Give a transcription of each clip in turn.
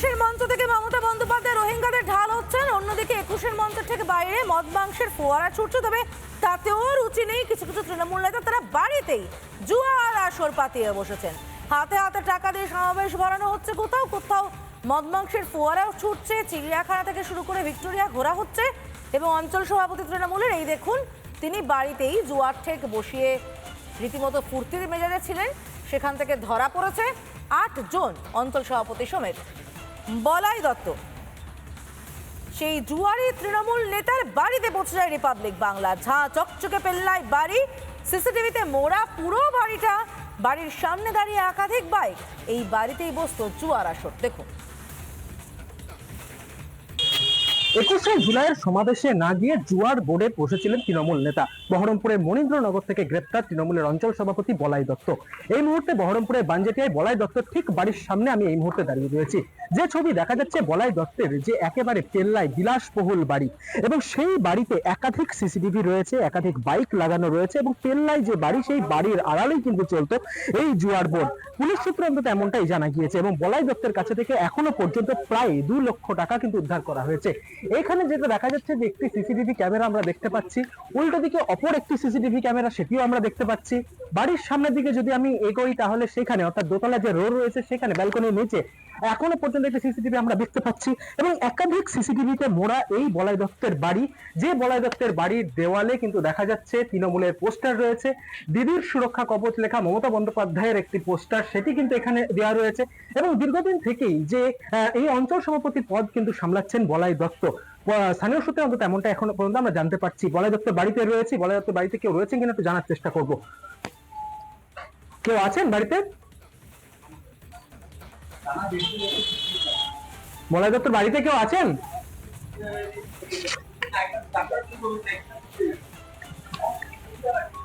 একুশের মঞ্চ থেকে মমতা বন্দ্যোপাধ্যায় রোহিঙ্গাদের ঢাল হচ্ছেন। অন্যদিকে একুশের মঞ্চ থেকে বাইরে মদ মাংসের ফোয়ারা ছুটছে, তবে তাতেও রুচি নেই কিছু কিছু তৃণমূল নেতা। তারা বাড়িতেই জুয়া আর আসর পাতিয়ে বসেছেন। হাতে হাতে টাকা দিয়ে সমাবেশ ভরানো হচ্ছে কোথাও কোথাও মদ মাংসের ফোয়ারাও ছুটছে। চিড়িয়াখানা থেকে শুরু করে ভিক্টোরিয়া ঘোরা হচ্ছে এবং অঞ্চল সভাপতি তৃণমূলের এই দেখুন, তিনি বাড়িতেই জুয়ার ঠেক বসিয়ে রীতিমতো ফুর্তির মেজাজে ছিলেন। সেখান থেকে ধরা পড়েছে আট জন অঞ্চল সভাপতি সমেত। বলাই দত্ত। সেই জুয়ারি তৃণমূল নেতার বাড়িতে পৌঁছে যায় রিপাবলিক বাংলা। ঝাঁ চকচকে পেল্লায় বাড়ি। সিসিটিভিতে মোড়া পুরো বাড়িটা। বাড়ির সামনে দাঁড়িয়ে একাধিক বাইক এই বাড়িতেই বসত জুয়ার আসর দেখুন। একুশে জুলাইয়ের সমাবেশে না গিয়ে জুয়ার বোর্ডে বসেছিলেন তৃণমূল নেতা। বহরমপুরের মনীন্দ্রনগর থেকে গ্রেপ্তার তৃণমূলের অঞ্চল সভাপতি বলাই দত্ত। এই মুহূর্তে বহরমপুরের বাঞ্জেটিয়ায় বলাই দত্ত ঠিক বাড়ির সামনে আমি এই মুহূর্তে দাঁড়িয়ে রয়েছি। যে ছবি দেখা যাচ্ছে বলাই দত্তের যে একেবারে পেল্লায় বিলাসবহুল বাড়ি এবং সেই বাড়িতে একাধিক সিসিটিভি রয়েছে, একাধিক বাইক লাগানো রয়েছে এবং পেল্লায় যে বাড়ি, সেই বাড়ির আড়ালেই কিন্তু চলতো এই জুয়ার বোর্ড। পুলিশ সূত্রে অন্তত এমনটাই জানা গিয়েছে এবং বলাই দত্তের কাছে থেকে এখনও পর্যন্ত প্রায় দু লক্ষ টাকা কিন্তু উদ্ধার করা হয়েছে। এখানে যেটা দেখা যাচ্ছে যে একটি সিসিটিভি ক্যামেরা আমরা দেখতে পাচ্ছি, উল্টো দিকে অপর একটি সিসিটিভি ক্যামেরা সেটিও আমরা দেখতে পাচ্ছি। বাড়ির সামনের দিকে যদি আমি এগোই তাহলে সেখানে, অর্থাৎ দোতলা যে রোড রয়েছে সেখানে, ব্যালকনির নিচে এখনও পর্যন্ত একটি সিসিটিভি আমরা দেখতে পাচ্ছি এবং একাধিক সিসিটিভিতে মোড়া এই বলাই দত্তের বাড়ি। যে বলাই দত্তের বাড়ির দেওয়ালে কিন্তু দেখা যাচ্ছে তৃণমূলের পোস্টার রয়েছে। দিদির সুরক্ষা কবচ লেখা মমতা বন্দ্যোপাধ্যায়ের একটি পোস্টার, সেটি কিন্তু এখানে দেওয়া রয়েছে এবং দীর্ঘদিন থেকেই যে এই অঞ্চল সভাপতি পদ কিন্তু সামলাচ্ছেন বলাই দত্ত। স্থানীয় সূত্রে অন্তত এমনটা এখনও পর্যন্ত আমরা জানতে পারছি। বলাই দত্তের বাড়িতে রয়েছে, বলাই দত্তের বাড়িতে কেউ রয়েছেন কিনা একটু জানার চেষ্টা করব। কেউ আছেন বাড়িতে? বলাই দত্তর বাড়িতে কেউ আছেন?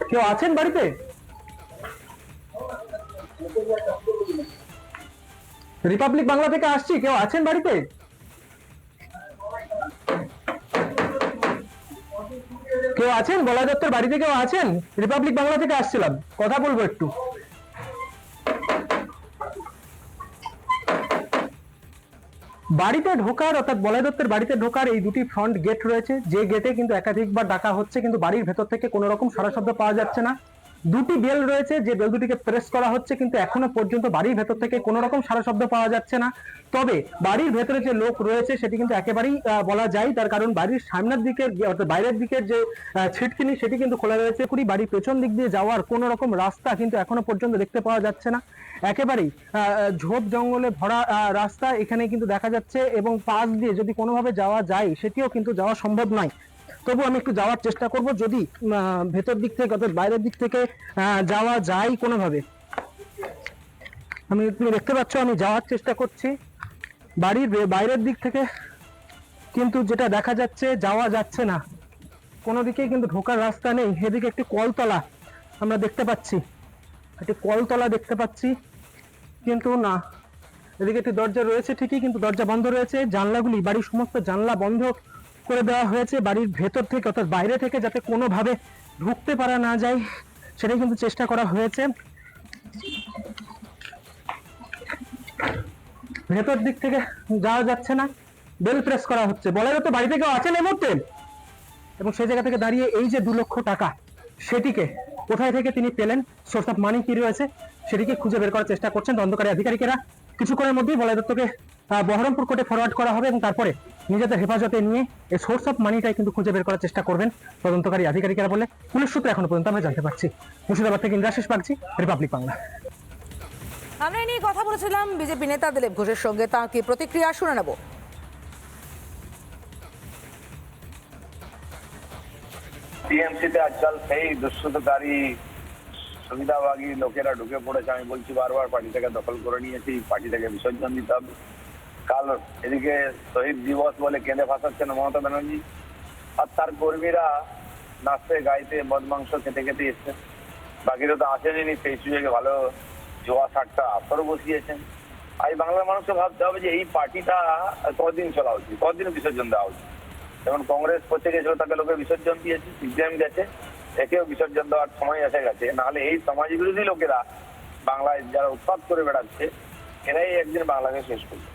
কেউ আছেন বাড়িতে? রিপাবলিক বাংলা থেকে আসছি, কেউ আছেন বাড়িতে? কেউ আছেন? বলা দত্তর বাড়িতে কেউ আছেন? রিপাবলিক বাংলা থেকে আসছিলাম, কথা বলব একটু। বাড়িতে ঢোকার, অর্থাৎ বলাই দত্তের বাড়িতে ঢোকার এই দুটি ফ্রন্ট গেট রয়েছে। যে গেটে কিন্তু একাধিকবার ডাকা হচ্ছে, কিন্তু বাড়ির ভেতর থেকে কোনো রকম সারা পাওয়া যাচ্ছে না। দুটি বেল রয়েছে, যে বেল দুটিকে প্রেস করা হচ্ছে, কিন্তু এখনও পর্যন্ত বাড়ির ভেতর থেকে কোনো রকম সারা শব্দ পাওয়া যাচ্ছে না। তবে বাড়ির ভেতরে যে লোক রয়েছে, সেটি কিন্তু একেবারেই বলা যায়, তার কারণ বাড়ির সামনের দিকের, অর্থাৎ বাইরের দিকের যে ছিটকিনি, সেটি কিন্তু খোলা রয়েছে। পুরি বাড়ির পেছন দিক দিয়ে যাওয়ার কোনো রকম রাস্তা কিন্তু এখনও পর্যন্ত দেখতে পাওয়া যাচ্ছে না। একেবারেই ঝোপ জঙ্গলে ভরা রাস্তা এখানে কিন্তু দেখা যাচ্ছে এবং পাশ দিয়ে যদি কোনোভাবে যাওয়া যায়, সেটিও কিন্তু যাওয়া সম্ভব নয়। তবু আমি একটু যাওয়ার চেষ্টা করব যদি ভেতর দিক থেকে অর্থাৎ বাইরের দিক থেকে যাওয়া যায় কোনোভাবে। আমি তুমি দেখতে পাচ্ছ, আমি যাওয়ার চেষ্টা করছি। বাড়ির বাইরের দিক থেকে কিন্তু যেটা দেখা যাচ্ছে, যাওয়া যাচ্ছে না। কোনো দিকেই কিন্তু ঢোকার রাস্তা নেই। এদিকে একটি কলতলা আমরা দেখতে পাচ্ছি। একটি কলতলা দেখতে পাচ্ছি। কিন্তু না, এদিকে একটি দরজা রয়েছে ঠিকই, কিন্তু দরজা বন্ধ রয়েছে। জানলাগুলি, বাড়ির সমস্ত জানলা বন্ধ। করে দেওয়া হয়েছে বাড়ির ভেতর থেকে অর্থাৎ বাইরে থেকে যাতে কোনোভাবে ঢুকতে পারা না যায়, সেটাই কিন্তু চেষ্টা করা হয়েছে। ভেতর দিক থেকে যাওয়া যাচ্ছে না, বেল প্রেস করা হচ্ছে। বলা তো বাড়িতে কেউ আছেন এই মুহূর্তে? এবং সেই জায়গা থেকে দাঁড়িয়ে এই যে দু লক্ষ টাকা, সেটিকে কোথায় থেকে তিনি পেলেন? সোর্স অফ মানি কি রয়েছে? সেটিকে খুঁজে বের করার চেষ্টা করছেন তদন্তকারী আধিকারিকেরা। কিছুক্ষণের মধ্যেই বলাই দত্তকে বহরমপুর কোর্টে ফরওয়ার্ড করা হবে এবং তারপরে নিজেদের হেফাজতে নিয়ে এই সোর্স অফ মানিটাই কিন্তু খুঁজে বের করার চেষ্টা করবেন তদন্তকারী আধিকারিকেরা বলে পুলিশ সূত্রে এখনও পর্যন্ত আমরা জানতে পারছি। মুর্শিদাবাদ থেকে ইন্দ্রাশিস বাগচি রিপাবলিক বাংলা আমরা এই নিয়ে কথা বলেছিলাম বিজেপি নেতা দিলীপ ঘোষের সঙ্গে তার কি প্রতিক্রিয়া শুনে নেব? টিএমসিতে আজকাল সেই দুঃস্থতাকারী সুবিধাবাগী লোকেরা ঢুকে পড়েছে আমি বলছি বারবার পার্টি থেকে দখল করে নিয়েছি পার্টিটাকে বিসর্জন দিতে হবে। কাল এদিকে শহীদ দিবস বলে কেঁদে ভাসাচ্ছেন মমতা ব্যানার্জি। আর তার কর্মীরা নাচতে, গাইতে মদ মাংস খেতে খেতে এসছে বাকিরা তো আসেনি সেই সুযোগে ভালো জোয়া সাতটা আসরও বসিয়েছেন। আর এই বাংলার মানুষকে ভাবতে হবে যে এই পার্টিটা কদিন চলা উচিত? কদিন বিসর্জন দেওয়া উচিত? যেমন কংগ্রেস করতে গেছিল তাকে লোকে বিসর্জন দিয়েছে, সিপিএম গেছে, একেও বিসর্জন দেওয়ার সময় এসে গেছে। নাহলে এই সমাজ বিরোধী লোকেরা বাংলায় যারা উৎপাদ করে বেড়াচ্ছে, এরাই একদিন বাংলাকে শেষ করবে।